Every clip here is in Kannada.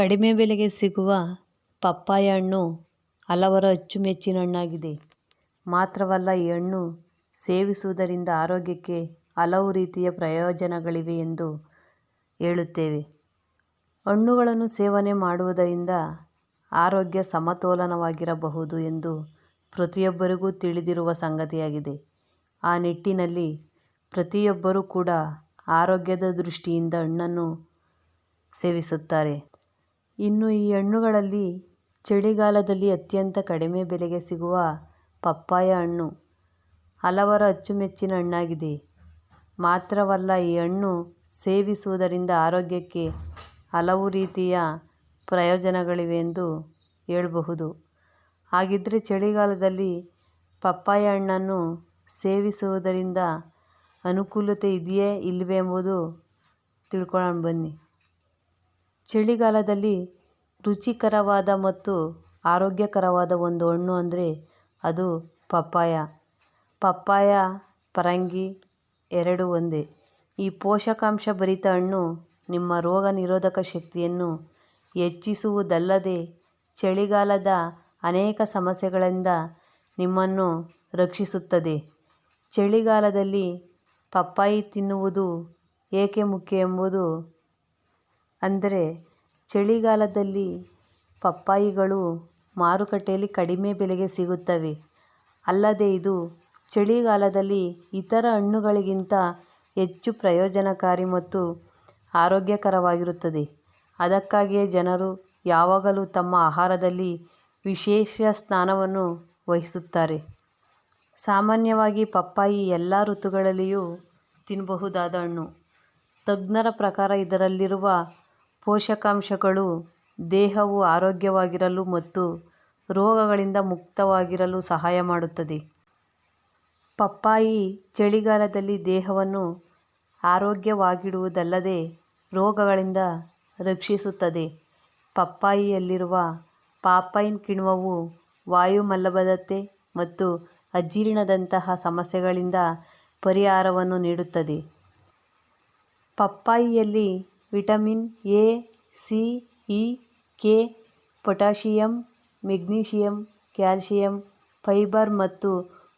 ಕಡಿಮೆ ಬೆಲೆಗೆ ಸಿಗುವ ಪಪ್ಪಾಯ ಹಣ್ಣು ಹಲವರ ಅಚ್ಚುಮೆಚ್ಚಿನ ಹಣ್ಣಾಗಿದೆ. ಮಾತ್ರವಲ್ಲ, ಈ ಹಣ್ಣು ಸೇವಿಸುವುದರಿಂದ ಆರೋಗ್ಯಕ್ಕೆ ಹಲವು ರೀತಿಯ ಪ್ರಯೋಜನಗಳಿವೆ ಎಂದು ಹೇಳುತ್ತೇವೆ. ಹಣ್ಣುಗಳನ್ನು ಸೇವನೆ ಮಾಡುವುದರಿಂದ ಆರೋಗ್ಯ ಸಮತೋಲನವಾಗಿರಬಹುದು ಎಂದು ಪ್ರತಿಯೊಬ್ಬರಿಗೂ ತಿಳಿದಿರುವ ಸಂಗತಿಯಾಗಿದೆ. ಆ ನಿಟ್ಟಿನಲ್ಲಿ ಪ್ರತಿಯೊಬ್ಬರೂ ಕೂಡ ಆರೋಗ್ಯದ ದೃಷ್ಟಿಯಿಂದ ಹಣ್ಣನ್ನು ಸೇವಿಸುತ್ತಾರೆ. ಇನ್ನು ಈ ಹಣ್ಣುಗಳಲ್ಲಿ ಚಳಿಗಾಲದಲ್ಲಿ ಅತ್ಯಂತ ಕಡಿಮೆ ಬೆಲೆಗೆ ಸಿಗುವ ಪಪ್ಪಾಯ ಹಣ್ಣು ಹಲವರ ಅಚ್ಚುಮೆಚ್ಚಿನ ಹಣ್ಣಾಗಿದೆ. ಮಾತ್ರವಲ್ಲ, ಈ ಹಣ್ಣು ಸೇವಿಸುವುದರಿಂದ ಆರೋಗ್ಯಕ್ಕೆ ಹಲವು ರೀತಿಯ ಪ್ರಯೋಜನಗಳಿವೆ ಎಂದು ಹೇಳಬಹುದು. ಹಾಗಿದ್ರೆ ಚಳಿಗಾಲದಲ್ಲಿ ಪಪ್ಪಾಯ ಹಣ್ಣನ್ನು ಸೇವಿಸುವುದರಿಂದ ಅನುಕೂಲತೆ ಇದೆಯೇ ಇಲ್ಲವೇ ಎಂಬುದು ತಿಳ್ಕೊಳ್ಳೋಣ ಬನ್ನಿ. ಚಳಿಗಾಲದಲ್ಲಿ ರುಚಿಕರವಾದ ಮತ್ತು ಆರೋಗ್ಯಕರವಾದ ಒಂದು ಹಣ್ಣು ಅಂದರೆ ಅದು ಪಪ್ಪಾಯ. ಪಪ್ಪಾಯ, ಪರಂಗಿ ಎರಡೂ ಒಂದೇ. ಈ ಪೋಷಕಾಂಶ ಭರಿತ ಹಣ್ಣು ನಿಮ್ಮ ರೋಗ ನಿರೋಧಕ ಶಕ್ತಿಯನ್ನು ಹೆಚ್ಚಿಸುವುದಲ್ಲದೆ ಚಳಿಗಾಲದ ಅನೇಕ ಸಮಸ್ಯೆಗಳಿಂದ ನಿಮ್ಮನ್ನು ರಕ್ಷಿಸುತ್ತದೆ. ಚಳಿಗಾಲದಲ್ಲಿ ಪಪ್ಪಾಯಿ ತಿನ್ನುವುದು ಏಕೆ ಮುಖ್ಯ ಎಂಬುದು ಅಂದರೆ ಚಳಿಗಾಲದಲ್ಲಿ ಪಪ್ಪಾಯಿಗಳು ಮಾರುಕಟ್ಟೆಯಲ್ಲಿ ಕಡಿಮೆ ಬೆಲೆಗೆ ಸಿಗುತ್ತವೆ. ಅಲ್ಲದೆ ಇದು ಚಳಿಗಾಲದಲ್ಲಿ ಇತರ ಹಣ್ಣುಗಳಿಗಿಂತ ಹೆಚ್ಚು ಪ್ರಯೋಜನಕಾರಿ ಮತ್ತು ಆರೋಗ್ಯಕರವಾಗಿರುತ್ತದೆ. ಅದಕ್ಕಾಗಿಯೇ ಜನರು ಯಾವಾಗಲೂ ತಮ್ಮ ಆಹಾರದಲ್ಲಿ ವಿಶೇಷ ಸ್ಥಾನವನ್ನು ವಹಿಸುತ್ತಾರೆ. ಸಾಮಾನ್ಯವಾಗಿ ಪಪ್ಪಾಯಿ ಎಲ್ಲಾ ಋತುಗಳಲ್ಲಿಯೂ ತಿನ್ನಬಹುದಾದ ಹಣ್ಣು. ತಜ್ಞರ ಪ್ರಕಾರ ಇದರಲ್ಲಿರುವ ಪೋಷಕಾಂಶಗಳು ದೇಹವು ಆರೋಗ್ಯವಾಗಿರಲು ಮತ್ತು ರೋಗಗಳಿಂದ ಮುಕ್ತವಾಗಿರಲು ಸಹಾಯ ಮಾಡುತ್ತದೆ. ಪಪ್ಪಾಯಿ ಚಳಿಗಾಲದಲ್ಲಿ ದೇಹವನ್ನು ಆರೋಗ್ಯವಾಗಿಡುವುದಲ್ಲದೆ ರೋಗಗಳಿಂದ ರಕ್ಷಿಸುತ್ತದೆ. ಪಪ್ಪಾಯಿಯಲ್ಲಿರುವ ಪಾಪೈನ್ ಕಿಣ್ವವು ವಾಯು ಮಲಬದ್ಧತೆ ಮತ್ತು ಅಜೀರ್ಣದಂತಹ ಸಮಸ್ಯೆಗಳಿಂದ ಪರಿಹಾರವನ್ನು ನೀಡುತ್ತದೆ. ಪಪ್ಪಾಯಿಯಲ್ಲಿ vitamin A, C, E, K, potassium, magnesium, calcium, fibre ಮತ್ತು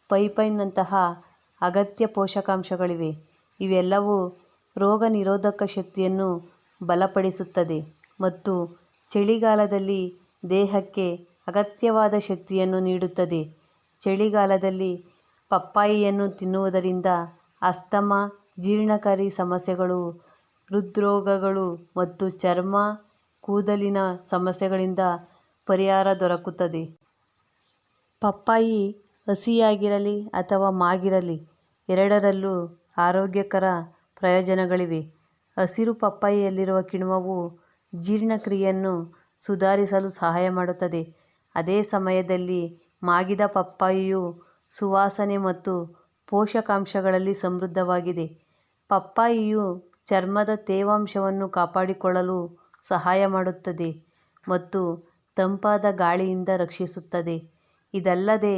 ಪೈಪೈನ್ ನಂತಹ ಅಗತ್ಯ ಪೋಷಕಾಂಶಗಳಿವೆ. ಇವೆಲ್ಲವೂ ರೋಗ ನಿರೋಧಕ ಶಕ್ತಿಯನ್ನು ಬಲಪಡಿಸುತ್ತದೆ ಮತ್ತು ಚಳಿಗಾಲದಲ್ಲಿ ದೇಹಕ್ಕೆ ಅಗತ್ಯವಾದ ಶಕ್ತಿಯನ್ನು ನೀಡುತ್ತದೆ. ಚಳಿಗಾಲದಲ್ಲಿ ಪಪ್ಪಾಯಿಯನ್ನು ತಿನ್ನುವುದರಿಂದ ಅಸ್ತಮಾ, ಜೀರ್ಣಕಾರಿ ಸಮಸ್ಯೆಗಳು, ಹೃದ್ರೋಗಗಳು ಮತ್ತು ಚರ್ಮ, ಕೂದಲಿನ ಸಮಸ್ಯೆಗಳಿಂದ ಪರಿಹಾರ ದೊರಕುತ್ತದೆ. ಪಪ್ಪಾಯಿ ಹಸಿಯಾಗಿರಲಿ ಅಥವಾ ಮಾಗಿರಲಿ ಎರಡರಲ್ಲೂ ಆರೋಗ್ಯಕರ ಪ್ರಯೋಜನಗಳಿವೆ. ಹಸಿರು ಪಪ್ಪಾಯಿಯಲ್ಲಿರುವ ಕಿಣ್ವವು ಜೀರ್ಣಕ್ರಿಯೆಯನ್ನು ಸುಧಾರಿಸಲು ಸಹಾಯ ಮಾಡುತ್ತದೆ. ಅದೇ ಸಮಯದಲ್ಲಿ ಮಾಗಿದ ಪಪ್ಪಾಯಿಯು ಸುವಾಸನೆ ಮತ್ತು ಪೋಷಕಾಂಶಗಳಲ್ಲಿ ಸಮೃದ್ಧವಾಗಿದೆ. ಪಪ್ಪಾಯಿಯು ಚರ್ಮದ ತೇವಾಂಶವನ್ನು ಕಾಪಾಡಿಕೊಳ್ಳಲು ಸಹಾಯ ಮಾಡುತ್ತದೆ ಮತ್ತು ತಂಪಾದ ಗಾಳಿಯಿಂದ ರಕ್ಷಿಸುತ್ತದೆ. ಇದಲ್ಲದೆ,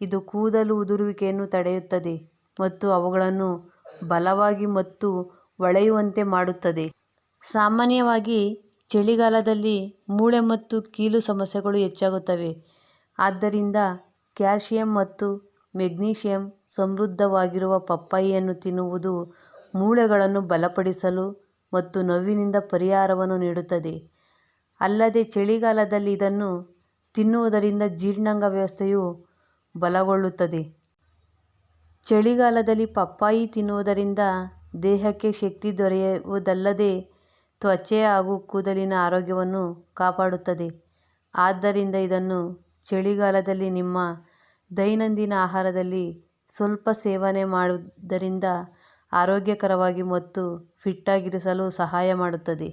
ಇದು ಕೂದಲು ಉದುರುವಿಕೆಯನ್ನು ತಡೆಯುತ್ತದೆ ಮತ್ತು ಅವುಗಳನ್ನು ಬಲವಾಗಿ ಮತ್ತು ಒಳೆಯುವಂತೆ ಮಾಡುತ್ತದೆ. ಸಾಮಾನ್ಯವಾಗಿ, ಚಳಿಗಾಲದಲ್ಲಿ ಮೂಳೆ ಮತ್ತು ಕೀಲು ಸಮಸ್ಯೆಗಳು ಹೆಚ್ಚಾಗುತ್ತವೆ. ಆದ್ದರಿಂದ ಕ್ಯಾಲ್ಸಿಯಂ ಮತ್ತು ಮೆಗ್ನೀಷಿಯಂ ಸಮೃದ್ಧವಾಗಿರುವ ಪಪ್ಪಾಯಿಯನ್ನು ತಿನ್ನುವುದು ಮೂಳೆಗಳನ್ನು ಬಲಪಡಿಸಲು ಮತ್ತು ನೋವಿನಿಂದ ಪರಿಹಾರವನ್ನು ನೀಡುತ್ತದೆ. ಅಲ್ಲದೆ ಚಳಿಗಾಲದಲ್ಲಿ ಇದನ್ನು ತಿನ್ನುವುದರಿಂದ ಜೀರ್ಣಾಂಗ ವ್ಯವಸ್ಥೆಯು ಬಲಗೊಳ್ಳುತ್ತದೆ. ಚಳಿಗಾಲದಲ್ಲಿ ಪಪ್ಪಾಯಿ ತಿನ್ನುವುದರಿಂದ ದೇಹಕ್ಕೆ ಶಕ್ತಿ ದೊರೆಯುವುದಲ್ಲದೆ ತ್ವಚೆ ಹಾಗೂ ಕೂದಲಿನ ಆರೋಗ್ಯವನ್ನು ಕಾಪಾಡುತ್ತದೆ. ಆದ್ದರಿಂದ ಇದನ್ನು ಚಳಿಗಾಲದಲ್ಲಿ ನಿಮ್ಮ ದೈನಂದಿನ ಆಹಾರದಲ್ಲಿ ಸ್ವಲ್ಪ ಸೇವನೆ ಮಾಡುವುದರಿಂದ ಆರೋಗ್ಯಕರವಾಗಿ ಮತ್ತು ಫಿಟ್ ಆಗಿರಿಸಲು ಸಹಾಯ ಮಾಡುತ್ತದೆ.